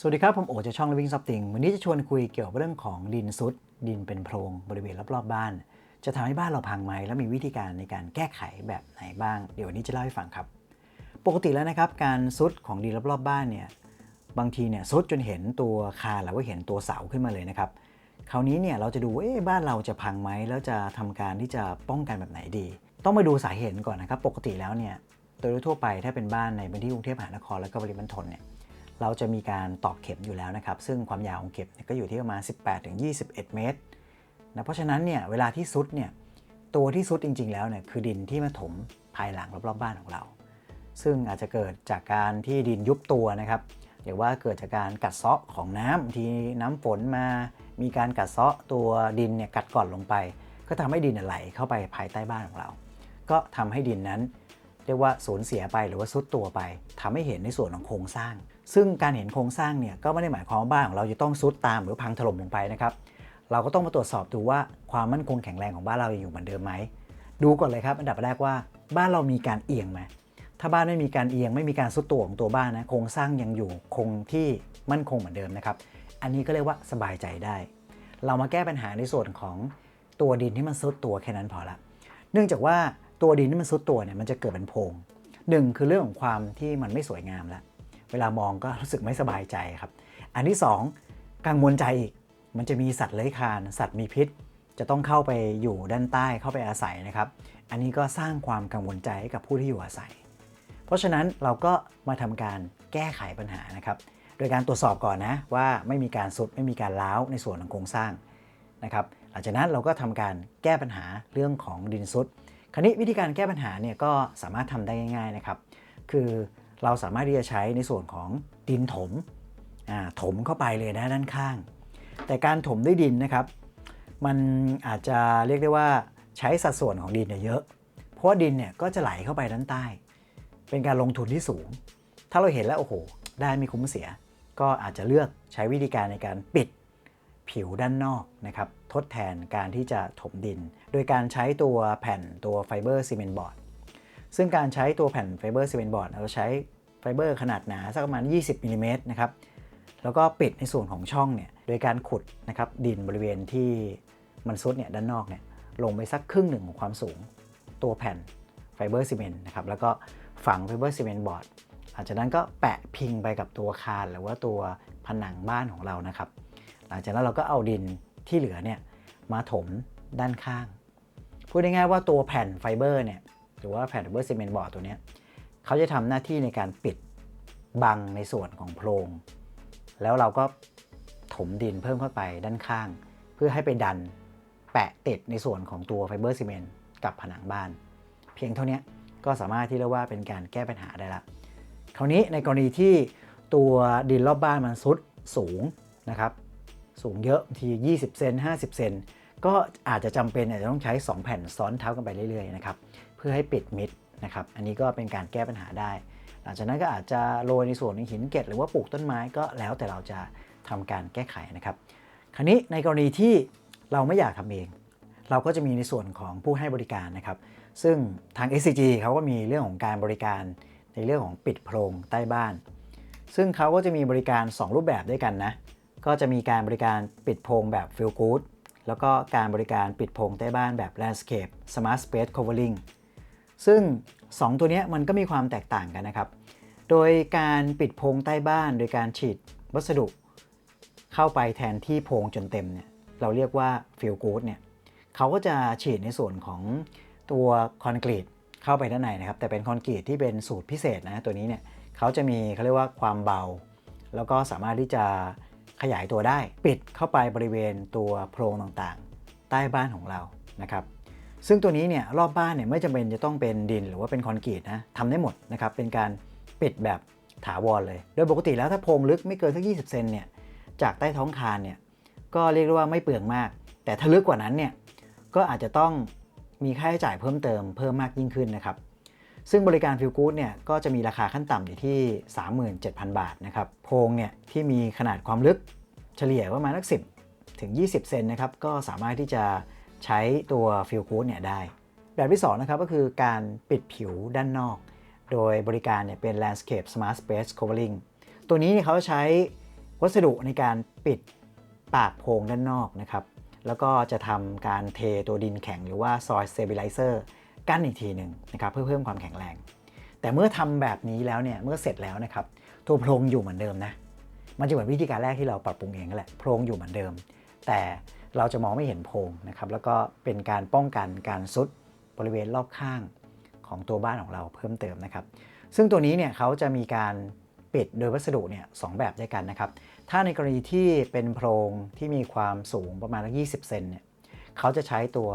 สวัสดีครับ ผมโอจากช่อง Living Something วันนี้จะชวนคุยเกี่ยวกับเรื่องของดินซุด ดินเป็นโพรงบริเวณรอบๆบ้าน จะทำให้บ้านเราพังไหมและมีวิธีการในการแก้ไขแบบไหนบ้าง เดี๋ยววันนี้จะเล่าให้ฟังครับ ปกติแล้วนะครับ การซุดของดินรอบๆบ้านเนี่ยบางทีเนี่ยซุดจนเห็นตัวคานแล้วก็เห็นตัวเสาขึ้นมาเลยนะครับ คราวนี้เนี่ยเราจะดูว่าเอ๊บ้านเราจะพังไหมแล้วจะทำการที่จะป้องกันแบบไหนดี ต้องมาดูสาเหตุก่อนนะครับ ปกติแล้วเนี่ยโดยทั่วไปถ้าเป็นบ้านในพื้นที่กรุงเทพมหานครและก็ปริมณฑลเนี่ย เราจะมีการตอกเข็มอยู่แล้วนะครับ ซึ่งความยาวของเข็มก็อยู่ที่ประมาณ 18-21 เมตรนะเพราะฉะนั้นเนี่ยเวลาที่ซุดเนี่ยตัวที่ซุดจริง ๆ แล้วเนี่ยคือดินที่มาถมภายหลังรอบๆบ้านของเรา ซึ่งอาจจะเกิดจากการที่ดินยุบตัวนะครับหรือว่าเกิดจากการกัดเซาะของน้ำบาที่น้ำฝนมา มีการกัดเซาะตัวดินเนี่ยกัดก่อนลงไป ก็ทำให้ดินไหลเข้าไปภายใต้บ้านของเรา ก็ทำให้ดินนั้น เรียกว่าสูญเสียไปหรือว่าซุดตัวไปทำให้เห็นในส่วนของโครงสร้าง ซึ่งการเห็นโครงสร้างเนี่ยก็ไม่ได้หมายความว่าบ้านของเราจะต้องซุดตามหรือพังถล่มลงไปนะครับ เราก็ต้องมาตรวจสอบดูว่าความมั่นคงแข็งแรงของบ้านเรายังอยู่เหมือนเดิมไหม ดูก่อนเลยครับ อันดับแรกว่าบ้านเรามีการเอียงไหม ถ้าบ้านไม่มีการเอียงไม่มีการซุดตัวของตัวบ้านนะโครงสร้างยังอยู่คงที่มั่นคงเหมือนเดิมนะครับ อันนี้ก็เรียกว่าสบายใจได้ เรามาแก้ปัญหาในส่วนของตัวดินที่มันซุดตัวแค่นั้นพอละ เนื่องจากว่าตัวดินที่มันซุดตัวเนี่ยมันจะเกิดเป็นโพรงหนึ่งคือเรื่องของความที่มันไม่สวยงามแล้ว เวลามองก็รู้สึกไม่สบายใจครับ อันที่สองกังวลใจอีก มันจะมีสัตว์เลื้อยคลาน สัตว์มีพิษ จะต้องเข้าไปอยู่ด้านใต้เข้าไปอาศัยนะครับ อันนี้ก็สร้างความกังวลใจให้กับผู้ที่อยู่อาศัย เพราะฉะนั้นเราก็มาทำการแก้ไขปัญหานะครับ โดยการตรวจสอบก่อนนะว่าไม่มีการสุดไม่มีการล้าวในส่วนของโครงสร้างนะครับ หลังจากนั้นเราก็ทำการแก้ปัญหาเรื่องของดินซุดคราวนี้วิธีการแก้ปัญหาเนี่ยก็สามารถทำได้ง่าย ๆนะครับ คือ เราสามารถที่จะใช้ในส่วนของดินถมถมเข้าไปเลยนะด้านข้าง แต่การถมด้วยดินนะครับ มันอาจจะเรียกได้ว่าใช้สัดส่วนของดินเนี่ยเยอะ เพราะว่าดินเนี่ยก็จะไหลเข้าไปด้านใต้ เป็นการลงทุนที่สูง ถ้าเราเห็นแล้วโอ้โห ได้ไม่คุ้มเสีย ก็อาจจะเลือกใช้วิธีการในการปิดผิวด้านนอกนะครับทดแทนการที่จะถมดิน โดยการใช้ตัวแผ่นตัวไฟเบอร์ซีเมนต์บอร์ด ซึ่งการใช้ตัวแผ่นไฟเบอร์ซีเมนต์บอร์ดเราใช้ไฟเบอร์ขนาดหนาสักประมาณ 20มิลิเมตรนะครับแล้วก็ปิดในส่วนของช่องเนี่ยโดยการขุดนะครับดินบริเวณที่มันซุดเนี่ยด้านนอกเนี่ยลงไปสักครึ่งหนึ่งของความสูง ตัวแผ่นไฟเบอร์ซีเมนต์นะครับแล้วก็ฝังไฟเบอร์ซีเมนต์บอร์ดหลังจากนั้นก็แปะพิงไปกับตัวคานหรือว่าตัวผนังบ้านของเรานะครับ หลังจากนั้นเราก็เอาดินที่เหลือเนี่ยมาถมด้านข้าง พูดง่ายๆว่าตัวแผ่นไฟเบอร์เนี่ย หรือว่าแผ่นไฟเบอร์ซีเมนต์บอร์ดตัวนี้เขาจะทำหน้าที่ในการปิดบังในส่วนของโพรง แล้วเราก็ถมดินเพิ่มเข้าไปด้านข้าง เพื่อให้ไปดันแปะติดในส่วนของตัวไฟเบอร์ซีเมนต์กับผนังบ้าน เพียงเท่านี้ก็สามารถที่เรียกว่าเป็นการแก้ปัญหาได้ละคราวนี้ในกรณีที่ตัวดินรอบบ้านมันซุดสูงนะครับ สูงเยอะที 20 เซน 50 เซน ก็อาจจะจำเป็นอาจจะต้องใช้ 2 แผ่นซ้อนเท้ากันไปเรื่อยๆนะครับ เพื่อให้ปิดมิดนะครับ อันนี้ก็เป็นการแก้ปัญหาได้ หลังจากนั้นก็อาจจะโรยในส่วนของหินเกล็ดหรือว่าปลูกต้นไม้ก็แล้วแต่เราจะทำการแก้ไขนะครับ คราวนี้ในกรณีที่เราไม่อยากทำเอง เราก็จะมีในส่วนของผู้ให้บริการนะครับ ซึ่งทาง SCG เขาก็มีเรื่องของการบริการในเรื่องของปิดโพรงใต้บ้าน ซึ่งเขาก็จะมีบริการ 2 รูปแบบด้วยกันนะ ก็จะมีการบริการปิดโพรงแบบ Feel Good แล้วก็การบริการปิดโพรงใต้บ้านแบบ Landscape Smart Space Covering ซึ่ง 2 ตัวนี้มันก็มีความแตกต่างกันนะครับ โดยการปิดโพรงใต้บ้าน โดยการฉีดวัสดุ เข้าไปแทนที่โพรงจนเต็มเนี่ยเราเรียกว่า Feel Good เนี่ยเขาก็จะฉีดในส่วนของตัวคอนกรีตเข้าไปด้านในนะครับ แต่เป็นคอนกรีตที่เป็นสูตรพิเศษนะตัวนี้เนี่ยเขาจะมีเขาเรียกว่าความเบา แล้วก็สามารถที่จะขยายตัวได้ ปิดเข้าไปบริเวณตัวโพรงต่างๆ ใต้บ้านของเรานะครับ ซึ่งตัวนี้เนี่ยรอบบ้านเนี่ยไม่จำเป็นจะต้องเป็นดินหรือว่าเป็นคอนกรีตนะทำได้หมดนะครับเป็นการปิดแบบถาวรเลย โดยปกติแล้วถ้าโพรงลึกไม่เกินสัก 20 เซนเนี่ยจากใต้ท้องคานเนี่ยก็เรียกว่าไม่เปลืองมาก แต่ถ้าลึกกว่านั้นเนี่ยก็อาจจะต้องมีค่าใช้จ่ายเพิ่มเติมเพิ่มมากยิ่งขึ้นนะครับ ซึ่งบริการฟิลกู๊ดเนี่ยก็จะมีราคาขั้นต่ำอยู่ที่ 37,000 บาทนะครับโพรงเนี่ยที่มีขนาดความลึกเฉลี่ยประมาณสัก10 ถึง 20 เซนนะครับก็สามารถที่จะ ใช้ตัวฟิลกูดเนี่ยได้ แบบที่2นะครับก็คือการปิดผิวด้านนอก โดยบริการเนี่ยเป็น Landscape Smart Space Covering ตัวนี้เขาใช้วัสดุในการปิดปากโพรงด้านนอกนะครับ แล้วก็จะทำการเทตัวดินแข็งหรือว่าซอยสเตเบลไลเซอร์กั้นอีกทีหนึ่งนะครับเพื่อเพิ่มความแข็งแรง แต่เมื่อทำแบบนี้แล้วเนี่ยเมื่อเสร็จแล้วนะครับตัวโพรงอยู่เหมือนเดิมนะมันจะเหมือนวิธีการแรกที่เราปรับปรุงเองนั่นแหละโพรงอยู่เหมือนเดิม แต่ เราจะมองไม่เห็นโพรงนะครับแล้วก็เป็นการป้องกันการซุดบริเวณรอบข้างของตัวบ้านของเราเพิ่มเติมนะครับ ซึ่งตัวนี้เนี่ยเขาจะมีการปิดโดยวัสดุเนี่ยสองแบบด้วยกันนะครับ ถ้าในกรณีที่เป็นโพรงที่มีความสูงประมาณ20 เซนเนี่ยเขาจะใช้ตัว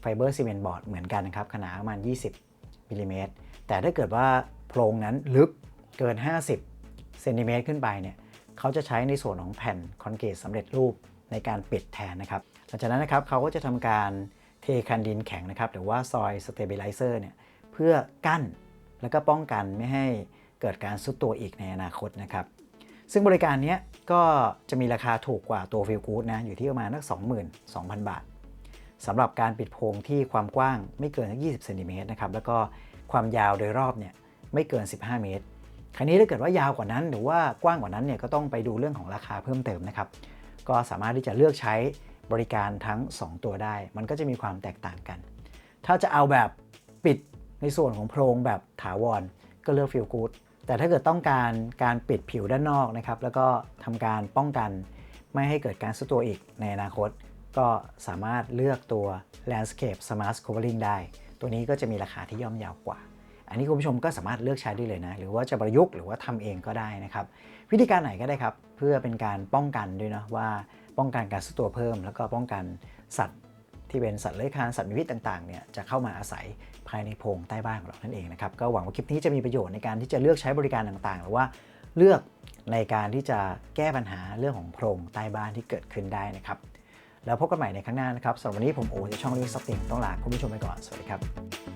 ไฟเบอร์ซีเมนต์บอร์ดเหมือนกันนะครับขนาดประมาณ 20มิลลิเมตรแต่ถ้าเกิดว่าโพรงนั้นลึกเกิน 50เซนติเมตรขึ้นไปเนี่ยเขาจะใช้ในส่วนของแผ่นคอนกรีตสำเร็จรูป ในการปิดแทนนะครับ หลังจากนั้นนะครับเขาก็จะทำการเทคันดินแข็งนะครับหรือว่าซอยสเตเบลไลเซอร์เนี่ยเพื่อกั้นแล้วก็ป้องกันไม่ให้เกิดการซุดตัวอีกในอนาคตนะครับ ซึ่งบริการนี้ก็จะมีราคาถูกกว่าตัวฟิลกูดนะอยู่ที่ประมาณนัก22,000 บาทสำหรับการปิดโพรงที่ความกว้างไม่เกิน 20เซนติเมตรนะครับแล้วก็ความยาวโดยรอบเนี่ยไม่เกิน 15 เมตร คราวนี้ถ้าเกิดว่ายาวกว่านั้น หรือว่ากว้างกว่านั้นเนี่ยก็ต้องไปดูเรื่องของราคาเพิ่มเติมนะครับ ก็สามารถที่จะเลือกใช้บริการทั้ง 2 ตัวได้ มันก็จะมีความแตกต่างกัน ถ้าจะเอาแบบปิดในส่วนของโพรงแบบถาวร ก็เลือกฟิลกูดแต่ถ้าเกิดต้องการการปิดผิวด้านนอกนะครับ แล้วก็ทำการป้องกันไม่ให้เกิดการซุดตัวอีกในอนาคต ก็สามารถเลือกตัว Landscape Smart Covering ได้ ตัวนี้ก็จะมีราคาที่ย่อมเยาวกว่า อันนี้คุณผู้ชมก็สามารถเลือกใช้ได้เลยนะ หรือว่าจะประยุกต์หรือว่าทำเองก็ได้นะครับ วิธีการไหนก็ได้ครับ เพื่อเป็นการป้องกันด้วยนะว่าป้องกันการซุดตัวเพิ่ม แล้วก็ป้องกันสัตว์ที่เป็นสัตว์เลื้อยคลานสัตว์มีพิษต่างๆเนี่ยจะเข้ามาอาศัยภายในโพรงใต้บ้านของเรานั่นเองนะครับก็หวังว่าคลิปนี้จะมีประโยชน์ในการที่จะเลือกใช้บริการต่างๆ หรือว่าเลือกในการที่จะแก้ปัญหาเรื่องของโพรงใต้บ้านที่เกิดขึ้นได้นะครับแล้วพบกันใหม่ในครั้งหน้านะครับสำหรับวันนี้ผมโอจากช่องลิงซับติงต้องลาคุณผู้ชมไปก่อนสวัสดีครับ